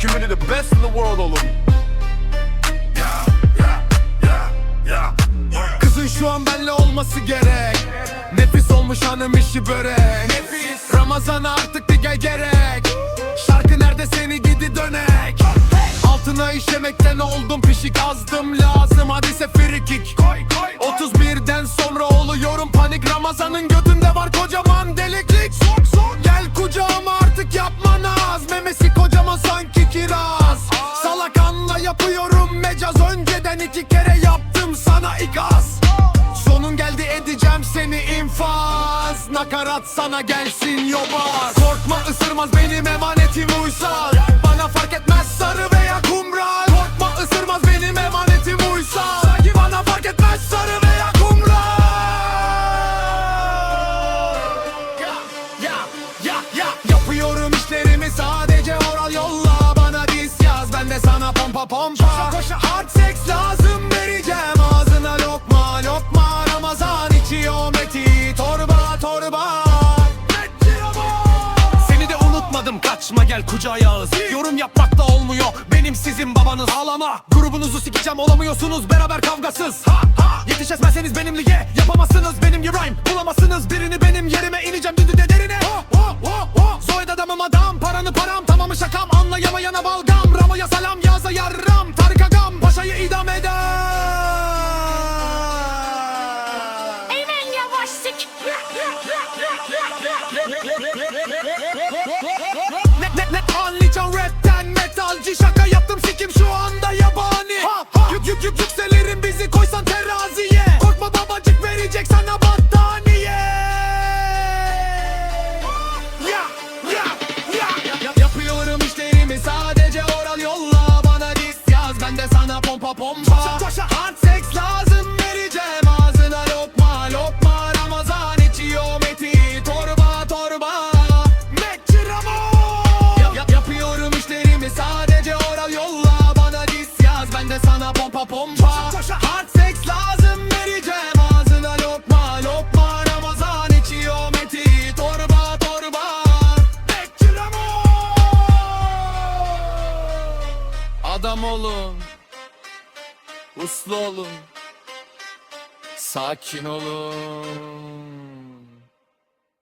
community the best in the world oğlum. Kızın şu an benle olması gerek. Nefis olmuş hanım işi börek. Nefis. Ramazan artık gel gerek. Şarkı nerede seni gidi dönek. Altına işemekten oldum pişik azdım lazım. Hadise free kick 31'den sonra oluyorum panik. Ramazan'ın götünde yapıyorum mecaz. Önceden iki kere yaptım sana ikaz Sonun geldi edeceğim seni infaz. Nakarat sana gelsin yobaz. Korkma ısırmaz benim emanetim uysal. Bana fark etmez sarı veya kumral. Korkma ısırmaz benim emanetim uysal. Bana fark etmez sarı veya kumral. Ya ya ya ya. Yapıyorum işlerimi sadece pompa pompa Hard sex lazım vereceğim. Ağzına lokma lokma Ramazan içiyor meti torba torba. Seni de unutmadım kaçma gel kucağa yağız. Yorum yapmak da olmuyor benim sizin babanız. Ağlama grubunuzu sikeceğim olamıyorsunuz beraber kavgasız. Ha, ha. Yetişemezseniz benim lige yapamazsınız benim gibi rhyme. Bulamazsınız birini benim yerime ineceğim düdü de derine. Zoyda adamım adam paranı param tamamı şakam. Anlayamayana Ramoya yaza yarram Tarık agam paşayı idam eder Eymen yavaş sik. Anlayacağım rapten metalci şaka yaptım sikim şu anda yabani ha, ha. Yük yük yük yükselirim bizi koysan teraziye Korkma babacık verecek sana battaniye sana pompa pompa Hard sex lazım vereceğim ağzına lokma lokma. Ramazan içiyor meti torba torba. Metçi Ramo Yap, yap, Yapıyorum işlerimi sadece oral yolla. Bana dis yaz ben de sana pompa pompa. Hard sex lazım vereceğim ağzına lokma lokma. Ramazan içiyor meti torba torba. Metçi Ramo Adam olun Uslu olun. Sakin olun